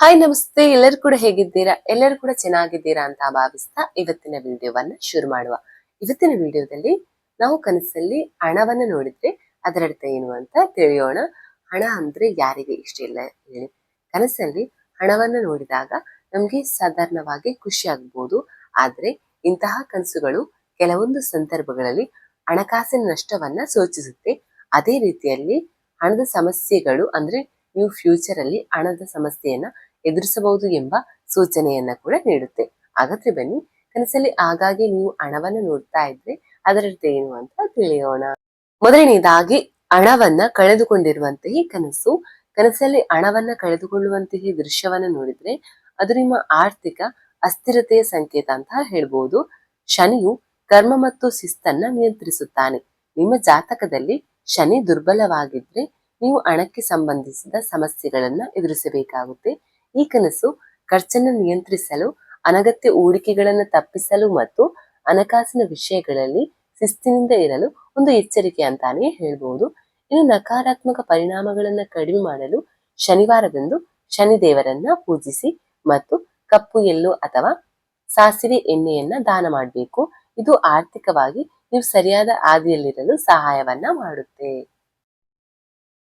Hi ನಮಸ್ತೆ. ಎಲ್ಲರೂ ಕೂಡ ಹೇಗಿದ್ದೀರಾ? ಎಲ್ಲರೂ ಕೂಡ ಚೆನ್ನಾಗಿದ್ದೀರಾ ಅಂತ ಭಾವಿಸ್ತಾ ಇವತ್ತಿನ ವಿಡಿಯೋವನ್ನ ಶುರು ಮಾಡುವ. ಇವತ್ತಿನ ವಿಡಿಯೋದಲ್ಲಿ ನಾವು ಕನಸಲ್ಲಿ ಹಣವನ್ನ ನೋಡಿದ್ರೆ ಅದರ ಅರ್ಥ ಏನು ಅಂತ ತಿಳಿಯೋಣ. ಹಣ ಅಂದ್ರೆ ಯಾರಿಗೆ ಇಷ್ಟ ಇಲ್ಲ ಹೇಳಿ. ಕನಸಲ್ಲಿ ಹಣವನ್ನ ನೋಡಿದಾಗ ನಮ್ಗೆ ಸಾಧಾರಣವಾಗಿ ಖುಷಿ ಆಗ್ಬೋದು. ಆದ್ರೆ ಇಂತಹ ಕನಸುಗಳು ಕೆಲವೊಂದು ಸಂದರ್ಭಗಳಲ್ಲಿ ಹಣಕಾಸಿನ ನಷ್ಟವನ್ನ ಸೂಚಿಸುತ್ತೆ. ಅದೇ ರೀತಿಯಲ್ಲಿ ಹಣದ ಸಮಸ್ಯೆಗಳು ಅಂದ್ರೆ ನೀವು ಫ್ಯೂಚರ್ ಅಲ್ಲಿ ಹಣದ ಸಮಸ್ಯೆಯನ್ನ ಎದುರಿಸಬಹುದು ಎಂಬ ಸೂಚನೆಯನ್ನ ಕೂಡ ನೀಡುತ್ತೆ. ಹಾಗಾದ್ರೆ ಬನ್ನಿ, ಕನಸಲ್ಲಿ ಆಗಾಗ್ಗೆ ನೀವು ಹಣವನ್ನ ನೋಡ್ತಾ ಇದ್ರೆ ಅದರರ್ಥ ಏನು ಅಂತ ತಿಳಿಯೋಣ. ಮೊದಲನೇದಾಗಿ, ಹಣವನ್ನ ಕಳೆದುಕೊಂಡಿರುವಂತಹ ಕನಸು, ಕನಸಲ್ಲಿ ಹಣವನ್ನ ಕಳೆದುಕೊಳ್ಳುವಂತಹ ದೃಶ್ಯವನ್ನ ನೋಡಿದ್ರೆ ಅದು ನಿಮ್ಮ ಆರ್ಥಿಕ ಅಸ್ಥಿರತೆಯ ಸಂಕೇತ ಅಂತ ಹೇಳ್ಬೋದು. ಶನಿಯು ಕರ್ಮ ಮತ್ತು ಶಿಸ್ತನ್ನ ನಿಯಂತ್ರಿಸುತ್ತಾನೆ. ನಿಮ್ಮ ಜಾತಕದಲ್ಲಿ ಶನಿ ದುರ್ಬಲವಾಗಿದ್ರೆ ನೀವು ಹಣಕ್ಕೆ ಸಂಬಂಧಿಸಿದ ಸಮಸ್ಯೆಗಳನ್ನ ಎದುರಿಸಬೇಕಾಗುತ್ತೆ. ಈ ಕನಸು ಖರ್ಚನ್ನು ನಿಯಂತ್ರಿಸಲು, ಅನಗತ್ಯ ಹೂಡಿಕೆಗಳನ್ನು ತಪ್ಪಿಸಲು ಮತ್ತು ಹಣಕಾಸಿನ ವಿಷಯಗಳಲ್ಲಿ ಶಿಸ್ತಿನಿಂದ ಇರಲು ಒಂದು ಎಚ್ಚರಿಕೆ ಅಂತಾನೆ ಹೇಳಬಹುದು ಇನ್ನು ನಕಾರಾತ್ಮಕ ಪರಿಣಾಮಗಳನ್ನ ಕಡಿಮೆ ಮಾಡಲು ಶನಿವಾರದಂದು ಶನಿದೇವರನ್ನ ಪೂಜಿಸಿ ಮತ್ತು ಕಪ್ಪು ಎಲ್ಲು ಅಥವಾ ಸಾಸಿವೆ ಎಣ್ಣೆಯನ್ನ ದಾನ ಮಾಡಬೇಕು. ಇದು ಆರ್ಥಿಕವಾಗಿ ನೀವು ಸರಿಯಾದ ಹಾದಿಯಲ್ಲಿರಲು ಸಹಾಯವನ್ನ ಮಾಡುತ್ತೆ.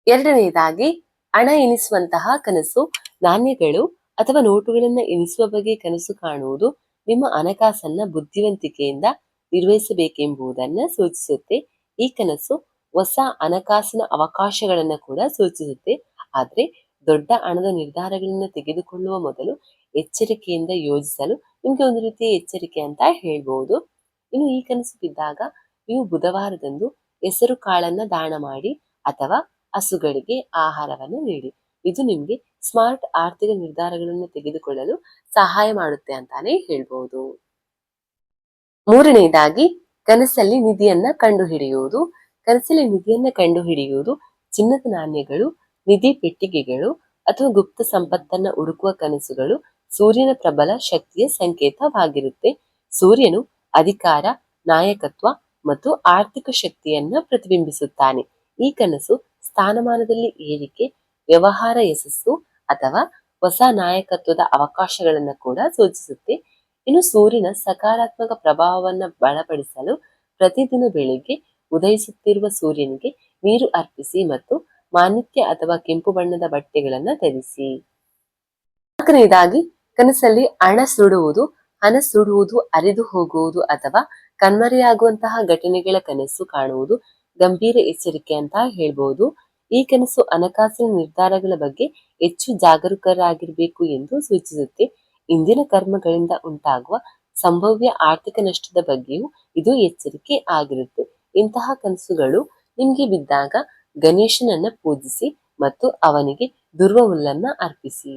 ಎರಡನೆಯದಾಗಿ ಹಣ ಎನಿಸುವಂತಹ ಕನಸು, ನಾಣ್ಯಗಳು ಅಥವಾ ನೋಟುಗಳನ್ನ ಎನಿಸುವ ಬಗ್ಗೆ ಕನಸು ಕಾಣುವುದು ನಿಮ್ಮ ಹಣಕಾಸನ್ನ ಬುದ್ಧಿವಂತಿಕೆಯಿಂದ ನಿರ್ವಹಿಸಬೇಕೆಂಬುದನ್ನ ಸೂಚಿಸುತ್ತೆ. ಈ ಕನಸು ಹೊಸ ಹಣಕಾಸಿನ ಅವಕಾಶಗಳನ್ನ ಕೂಡ ಸೂಚಿಸುತ್ತೆ. ಆದ್ರೆ ದೊಡ್ಡ ಹಣದ ನಿರ್ಧಾರಗಳನ್ನ ತೆಗೆದುಕೊಳ್ಳುವ ಮೊದಲು ಎಚ್ಚರಿಕೆಯಿಂದ ಯೋಜಿಸಲು ನಿಮಗೆ ಒಂದು ರೀತಿಯ ಎಚ್ಚರಿಕೆ ಅಂತ ಹೇಳ್ಬಹುದು ಇನ್ನು ಈ ಕನಸು ಬಿದ್ದಾಗ ನೀವು ಬುಧವಾರದಂದು ಹೆಸರು ಕಾಳನ್ನ ದಾನ ಮಾಡಿ ಅಥವಾ ಹಸುಗಳಿಗೆ ಆಹಾರವನ್ನು ನೀಡಿ. ಇದು ನಿಮ್ಗೆ ಸ್ಮಾರ್ಟ್ ಆರ್ಥಿಕ ನಿರ್ಧಾರಗಳನ್ನು ತೆಗೆದುಕೊಳ್ಳಲು ಸಹಾಯ ಮಾಡುತ್ತೆ ಅಂತಾನೆ ಹೇಳ್ಬಹುದು ಮೂರನೆಯದಾಗಿ ಕನಸಲ್ಲಿ ನಿಧಿಯನ್ನ ಕಂಡುಹಿಡಿಯುವುದು. ಕನಸಲ್ಲಿ ನಿಧಿಯನ್ನ ಕಂಡುಹಿಡಿಯುವುದು ಚಿನ್ನದ ನಾಣ್ಯಗಳು, ನಿಧಿ ಪೆಟ್ಟಿಗೆಗಳು ಅಥವಾ ಗುಪ್ತ ಸಂಪತ್ತನ್ನ ಹುಡುಕುವ ಕನಸುಗಳು ಸೂರ್ಯನ ಪ್ರಬಲ ಶಕ್ತಿಯ ಸಂಕೇತವಾಗಿರುತ್ತೆ. ಸೂರ್ಯನು ಅಧಿಕಾರ, ನಾಯಕತ್ವ ಮತ್ತು ಆರ್ಥಿಕ ಶಕ್ತಿಯನ್ನ ಪ್ರತಿಬಿಂಬಿಸುತ್ತಾನೆ. ಈ ಕನಸು ಸ್ಥಾನಮಾನದಲ್ಲಿ ಏರಿಕೆ, ವ್ಯವಹಾರ ಯಶಸ್ಸು ಅಥವಾ ಹೊಸ ನಾಯಕತ್ವದ ಅವಕಾಶಗಳನ್ನು ಕೂಡ ಸೂಚಿಸುತ್ತೆ. ಇನ್ನು ಸೂರ್ಯನ ಸಕಾರಾತ್ಮಕ ಪ್ರಭಾವವನ್ನು ಬಲಪಡಿಸಲು ಪ್ರತಿದಿನ ಬೆಳಿಗ್ಗೆ ಉದಯಿಸುತ್ತಿರುವ ಸೂರ್ಯನಿಗೆ ನೀರು ಅರ್ಪಿಸಿ ಮತ್ತು ಮಾನಿತ್ಯ ಅಥವಾ ಕೆಂಪು ಬಣ್ಣದ ಬಟ್ಟೆಗಳನ್ನ ಧರಿಸಿ. ನಾಲ್ಕನೇದಾಗಿ ಕನಸಲ್ಲಿ ಹಣ ಸುಡುವುದು ಹಣ ಸುಡುವುದು, ಅರಿದು ಹೋಗುವುದು ಅಥವಾ ಕಣ್ಮರೆಯಾಗುವಂತಹ ಘಟನೆಗಳ ಕನಸು ಕಾಣುವುದು ಗಂಭೀರ ಎಚ್ಚರಿಕೆ ಅಂತ ಹೇಳ್ಬಹುದು ಈ ಕನಸು ಹಣಕಾಸಿನ ನಿರ್ಧಾರಗಳ ಬಗ್ಗೆ ಹೆಚ್ಚು ಜಾಗರೂಕರಾಗಿರಬೇಕು ಎಂದು ಸೂಚಿಸುತ್ತೆ. ಇಂದಿನ ಕರ್ಮಗಳಿಂದ ಉಂಟಾಗುವ ಸಂಭವ್ಯ ಆರ್ಥಿಕ ನಷ್ಟದ ಬಗ್ಗೆಯೂ ಇದು ಎಚ್ಚರಿಕೆ ಆಗಿರುತ್ತೆ. ಇಂತಹ ಕನಸುಗಳು ನಿಮ್ಗೆ ಬಿದ್ದಾಗ ಗಣೇಶನನ್ನ ಪೂಜಿಸಿ ಮತ್ತು ಅವನಿಗೆ ದುರ್ವ ಹುಲ್ಲನ್ನ ಅರ್ಪಿಸಿ.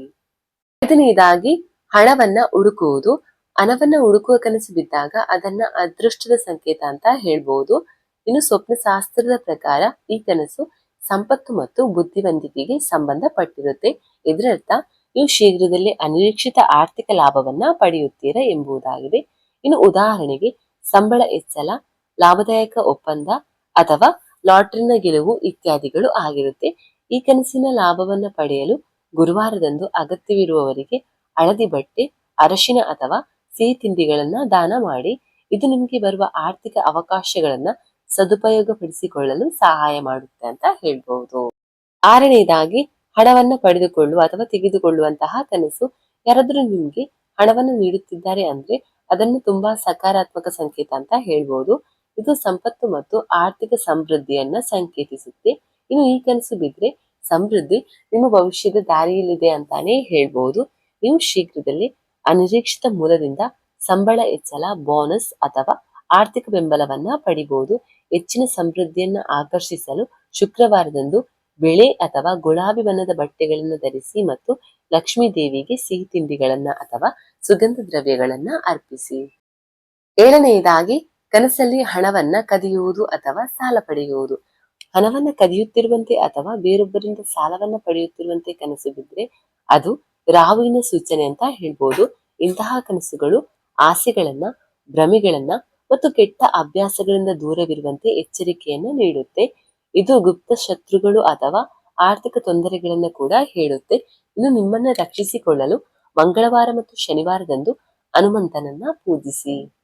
ಐದನೆಯದಾಗಿ ಹಣವನ್ನ ಹುಡುಕುವುದು. ಹಣವನ್ನ ಹುಡುಕುವ ಕನಸು ಬಿದ್ದಾಗ ಅದನ್ನ ಅದೃಷ್ಟದ ಸಂಕೇತ ಅಂತ ಹೇಳ್ಬಹುದು ಇನ್ನು ಸ್ವಪ್ನ ಶಾಸ್ತ್ರದ ಪ್ರಕಾರ ಈ ಕನಸು ಸಂಪತ್ತು ಮತ್ತು ಬುದ್ಧಿವಂತಿಕೆಗೆ ಸಂಬಂಧಪಟ್ಟಿರುತ್ತೆ. ಇದರರ್ಥ, ನೀವು ಶೀಘ್ರದಲ್ಲೇ ಅನಿರೀಕ್ಷಿತ ಆರ್ಥಿಕ ಲಾಭವನ್ನ ಪಡೆಯುತ್ತೀರಾ ಎಂಬುದಾಗಿದೆ. ಇನ್ನು ಉದಾಹರಣೆಗೆ, ಸಂಬಳ ಹೆಚ್ಚಳ, ಲಾಭದಾಯಕ ಒಪ್ಪಂದ ಅಥವಾ ಲಾಟ್ರಿನ ಗೆಲುವು ಇತ್ಯಾದಿಗಳು ಆಗಿರುತ್ತೆ. ಈ ಕನಸಿನ ಲಾಭವನ್ನ ಪಡೆಯಲು ಗುರುವಾರದಂದು ಅಗತ್ಯವಿರುವವರಿಗೆ ಹಳದಿ ಬಟ್ಟೆ, ಅರಶಿನ ಅಥವಾ ಸಿಹಿ ತಿಂಡಿಗಳನ್ನ ದಾನ ಮಾಡಿ. ಇದು ನಿಮಗೆ ಬರುವ ಆರ್ಥಿಕ ಅವಕಾಶಗಳನ್ನ ಸದುಪಯೋಗಪಡಿಸಿಕೊಳ್ಳಲು ಸಹಾಯ ಮಾಡುತ್ತೆ ಅಂತ ಹೇಳ್ಬಹುದು ಆರನೇದಾಗಿ, ಹಣವನ್ನು ಪಡೆದುಕೊಳ್ಳುವ ಅಥವಾ ತೆಗೆದುಕೊಳ್ಳುವಂತಹ ಕನಸು. ಯಾರಾದರೂ ನಿಮ್ಗೆ ಹಣವನ್ನು ನೀಡುತ್ತಿದ್ದಾರೆ ಅಂದ್ರೆ ಅದನ್ನು ತುಂಬಾ ಸಕಾರಾತ್ಮಕ ಸಂಕೇತ ಅಂತ ಹೇಳ್ಬಹುದು ಇದು ಸಂಪತ್ತು ಮತ್ತು ಆರ್ಥಿಕ ಸಮೃದ್ಧಿಯನ್ನ ಸಂಕೇತಿಸುತ್ತೆ. ಇನ್ನು ಈ ಕನಸು ಬಿದ್ರೆ ಸಮೃದ್ಧಿ ನಿಮ್ಮ ಭವಿಷ್ಯದ ದಾರಿಯಲ್ಲಿದೆ ಅಂತಾನೆ ಹೇಳ್ಬಹುದು ನೀವು ಶೀಘ್ರದಲ್ಲಿ ಅನಿರೀಕ್ಷಿತ ಮೂಲದಿಂದ ಸಂಬಳ ಹೆಚ್ಚಳ, ಬೋನಸ್ ಅಥವಾ ಆರ್ಥಿಕ ಬೆಂಬಲವನ್ನ ಪಡಿಬಹುದು ಹೆಚ್ಚಿನ ಸಮೃದ್ಧಿಯನ್ನ ಆಕರ್ಷಿಸಲು ಶುಕ್ರವಾರದಂದು ಬೆಳೆ ಅಥವಾ ಗುಲಾಬಿ ಬಣ್ಣದ ಬಟ್ಟೆಗಳನ್ನು ಧರಿಸಿ ಮತ್ತು ಲಕ್ಷ್ಮೀ ದೇವಿಗೆ ಸಿಹಿ ತಿಂಡಿಗಳನ್ನ ಅಥವಾ ಸುಗಂಧ ದ್ರವ್ಯಗಳನ್ನ ಅರ್ಪಿಸಿ. ಏಳನೆಯದಾಗಿ, ಕನಸಲ್ಲಿ ಹಣವನ್ನ ಕದಿಯುವುದು ಅಥವಾ ಸಾಲ ಪಡೆಯುವುದು. ಹಣವನ್ನ ಕದಿಯುತ್ತಿರುವಂತೆ ಅಥವಾ ಬೇರೊಬ್ಬರಿಂದ ಸಾಲವನ್ನ ಪಡೆಯುತ್ತಿರುವಂತೆ ಕನಸು ಬಿದ್ರೆ ಅದು ರಾಹುವಿನ ಸೂಚನೆ ಅಂತ ಹೇಳ್ಬೋದು. ಇಂತಹ ಕನಸುಗಳು, ಆಸೆಗಳನ್ನ, ಭ್ರಮೆಗಳನ್ನ ಮತ್ತು ಕೆಟ್ಟ ಅಭ್ಯಾಸಗಳಿಂದ ದೂರವಿರುವಂತೆ ಎಚ್ಚರಿಕೆಯನ್ನು ನೀಡುತ್ತೆ. ಇದು ಗುಪ್ತ ಶತ್ರುಗಳು ಅಥವಾ ಆರ್ಥಿಕ ತೊಂದರೆಗಳನ್ನ ಕೂಡ ಹೇಳುತ್ತೆ. ಇದು ನಿಮ್ಮನ್ನ ರಕ್ಷಿಸಿಕೊಳ್ಳಲು ಮಂಗಳವಾರ ಮತ್ತು ಶನಿವಾರದಂದು ಹನುಮಂತನನ್ನ ಪೂಜಿಸಿ.